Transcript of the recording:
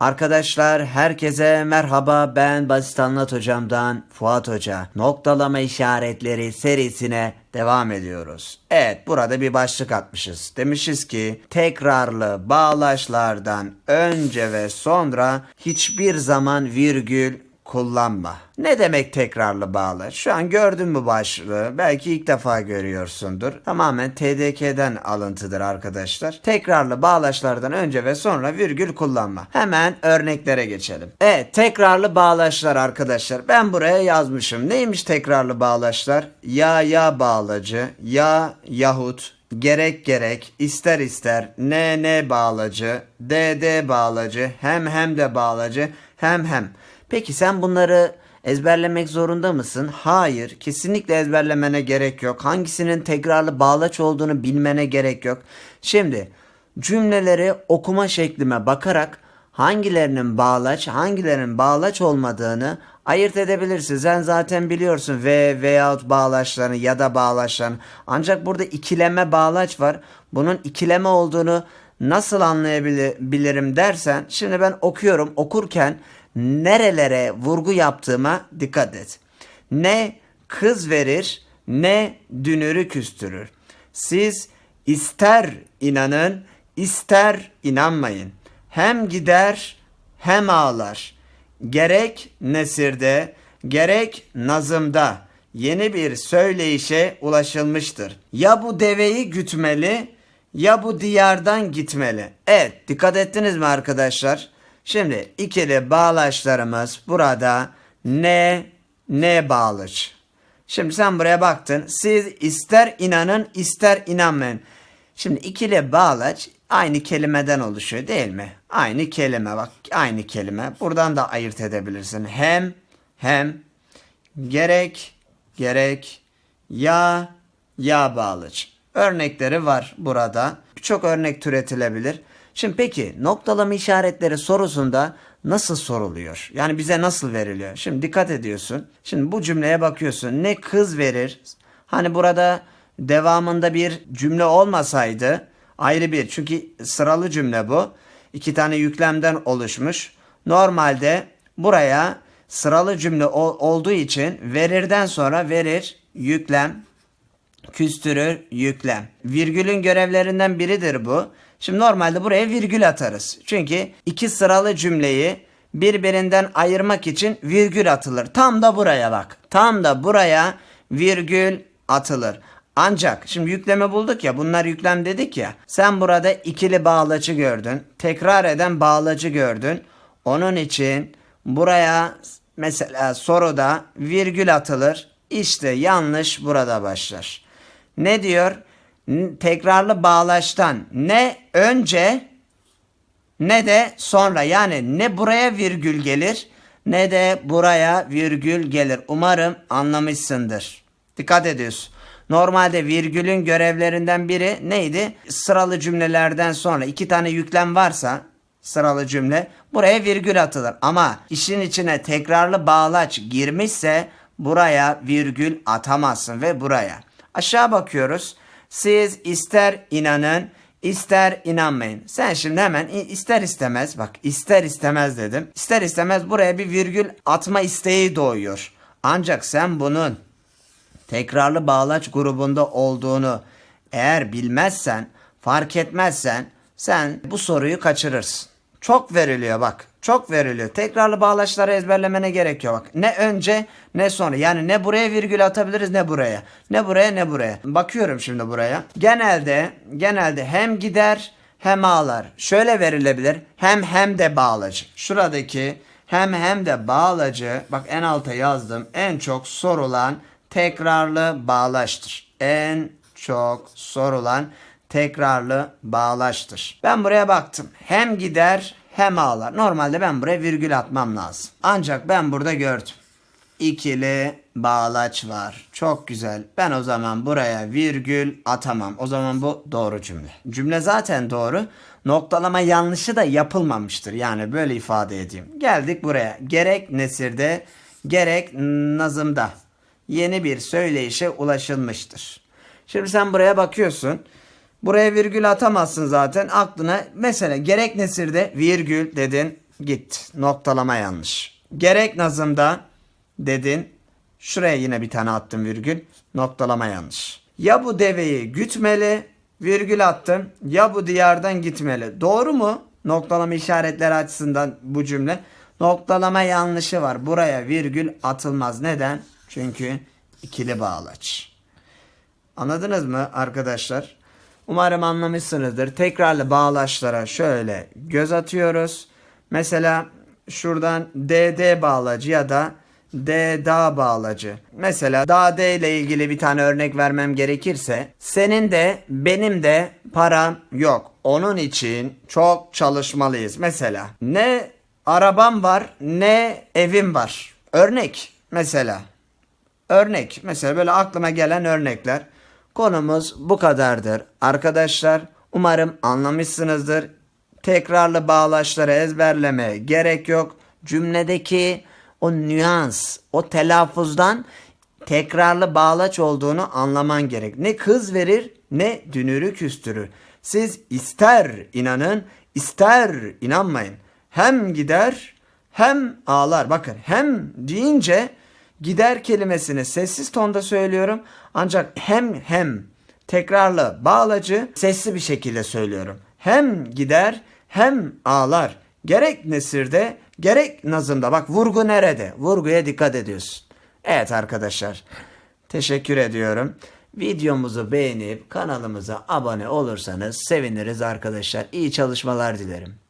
Arkadaşlar herkese merhaba ben Basit Anlat Hocam'dan Fuat Hoca. Noktalama işaretleri serisine devam ediyoruz. Evet burada bir başlık atmışız. Demişiz ki tekrarlı bağlaçlardan önce ve sonra hiçbir zaman virgül kullanma. Ne demek tekrarlı bağlaç? Şu an gördün mü başlığı? Belki ilk defa görüyorsundur. Tamamen TDK'den alıntıdır arkadaşlar. Tekrarlı bağlaçlardan önce ve sonra virgül kullanma. Hemen örneklere geçelim. Evet tekrarlı bağlaçlar arkadaşlar. Ben buraya yazmışım. Neymiş tekrarlı bağlaçlar? Ya ya bağlacı, ya yahut, gerek gerek, ister ister, ne ne bağlacı, de de bağlacı, hem hem de bağlacı, hem hem. Peki sen bunları ezberlemek zorunda mısın? Hayır, kesinlikle ezberlemene gerek yok. Hangisinin tekrarlı bağlaç olduğunu bilmene gerek yok. Şimdi cümleleri okuma şeklime bakarak hangilerinin bağlaç, hangilerinin bağlaç olmadığını ayırt edebilirsin. Sen zaten biliyorsun ve veyahut bağlaçlarını ya da bağlaçlarını. Ancak burada ikileme bağlaç var. Bunun ikileme olduğunu nasıl anlayabilirim dersen şimdi ben okuyorum. Okurken nerelere vurgu yaptığıma dikkat et. Ne kız verir ne dünürü küstürür. Siz ister inanın ister inanmayın. Hem gider hem ağlar. Gerek nesirde gerek nazımda yeni bir söyleyişe ulaşılmıştır. Ya bu deveyi gütmeli ya bu diyardan gitmeli. Evet dikkat ettiniz mi arkadaşlar? Şimdi ikili bağlaçlarımız burada ne ne bağlaç. Şimdi sen buraya baktın. Siz ister inanın ister inanmayın. Şimdi ikili bağlaç aynı kelimeden oluşuyor değil mi? Aynı kelime bak aynı kelime. Buradan da ayırt edebilirsin. Hem hem gerek gerek ya ya bağlaç. Örnekleri var burada. Birçok örnek türetilebilir. Şimdi peki noktalama işaretleri sorusunda nasıl soruluyor? Yani bize nasıl veriliyor? Şimdi dikkat ediyorsun. Şimdi bu cümleye bakıyorsun. Ne kız verir? Hani burada devamında bir cümle olmasaydı ayrı bir. Çünkü sıralı cümle bu. İki tane yüklemden oluşmuş. Normalde buraya sıralı cümle ol- olduğu için verirden sonra verir, yüklem, küstürür, yüklem. Virgülün görevlerinden biridir bu. Şimdi normalde buraya virgül atarız. Çünkü iki sıralı cümleyi birbirinden ayırmak için virgül atılır. Tam da buraya bak. Tam da buraya virgül atılır. Ancak şimdi yükleme bulduk ya bunlar yüklem dedik ya. Sen burada ikili bağlacı gördün. Tekrar eden bağlacı gördün. Onun için buraya mesela soruda virgül atılır. İşte yanlış burada başlar. Ne diyor? Tekrarlı bağlaçtan ne önce ne de sonra yani ne buraya virgül gelir ne de buraya virgül gelir. Umarım anlamışsındır. Dikkat ediyorsun. Normalde virgülün görevlerinden biri neydi? Sıralı cümlelerden sonra iki tane yüklem varsa sıralı cümle buraya virgül atılır. Ama işin içine tekrarlı bağlaç girmişse buraya virgül atamazsın ve buraya. Aşağı bakıyoruz. Siz ister inanın ister inanmayın. Sen şimdi hemen ister istemez bak ister istemez dedim. İster istemez buraya bir virgül atma isteği doğuyor. Ancak sen bunun tekrarlı bağlaç grubunda olduğunu eğer bilmezsen, fark etmezsen sen bu soruyu kaçırırsın. Çok veriliyor bak. Çok veriliyor. Tekrarlı bağlaçları ezberlemene gerek yok. Ne önce ne sonra. Yani ne buraya virgül atabiliriz ne buraya. Ne buraya ne buraya. Bakıyorum şimdi buraya. Genelde genelde hem gider hem ağlar. Şöyle verilebilir. Hem hem de bağlacı. Şuradaki hem hem de bağlacı bak en alta yazdım. En çok sorulan tekrarlı bağlaçtır. En çok sorulan tekrarlı bağlaçtır. Ben buraya baktım. Hem gider hem ağlar. Normalde ben buraya virgül atmam lazım. Ancak ben burada gördüm. İkili bağlaç var. Çok güzel. Ben o zaman buraya virgül atamam. O zaman bu doğru cümle. Cümle zaten doğru. Noktalama yanlışı da yapılmamıştır. Yani böyle ifade edeyim. Geldik buraya. Gerek nesirde gerek nazımda yeni bir söyleyişe ulaşılmıştır. Şimdi sen buraya bakıyorsun. Buraya virgül atamazsın zaten. Aklına mesela gerek nesirde virgül dedin. Git. Noktalama yanlış. Gerek nazımda dedin. Şuraya yine bir tane attım virgül. Noktalama yanlış. Ya bu deveyi gütmeli virgül attım. Ya bu diyardan gitmeli. Doğru mu? Noktalama işaretleri açısından bu cümle. Noktalama yanlışı var. Buraya virgül atılmaz. Neden? Çünkü ikili bağlaç. Anladınız mı arkadaşlar? Umarım anlamışsınızdır. Tekrarlı bağlaçlara şöyle göz atıyoruz. Mesela şuradan DD bağlacı ya da D dağ bağlacı. Mesela dağ D ile ilgili bir tane örnek vermem gerekirse senin de benim de param yok. Onun için çok çalışmalıyız. Mesela ne arabam var ne evim var. Örnek mesela. Örnek. Mesela böyle aklıma gelen örnekler. Konumuz bu kadardır. Arkadaşlar umarım anlamışsınızdır. Tekrarlı bağlaçları ezberlemeye gerek yok. Cümledeki o nüans, o telaffuzdan tekrarlı bağlaç olduğunu anlaman gerek. Ne kız verir ne dünürü küstürür. Siz ister inanın ister inanmayın. Hem gider hem ağlar. Bakın hem deyince gider kelimesini sessiz tonda söylüyorum. Ancak hem hem tekrarlı bağlacı sesli bir şekilde söylüyorum. Hem gider hem ağlar. Gerek nesirde gerek nazımda. Bak vurgu nerede? Vurguya dikkat ediyorsun. Evet arkadaşlar. Teşekkür ediyorum. Videomuzu beğenip kanalımıza abone olursanız seviniriz arkadaşlar. İyi çalışmalar dilerim.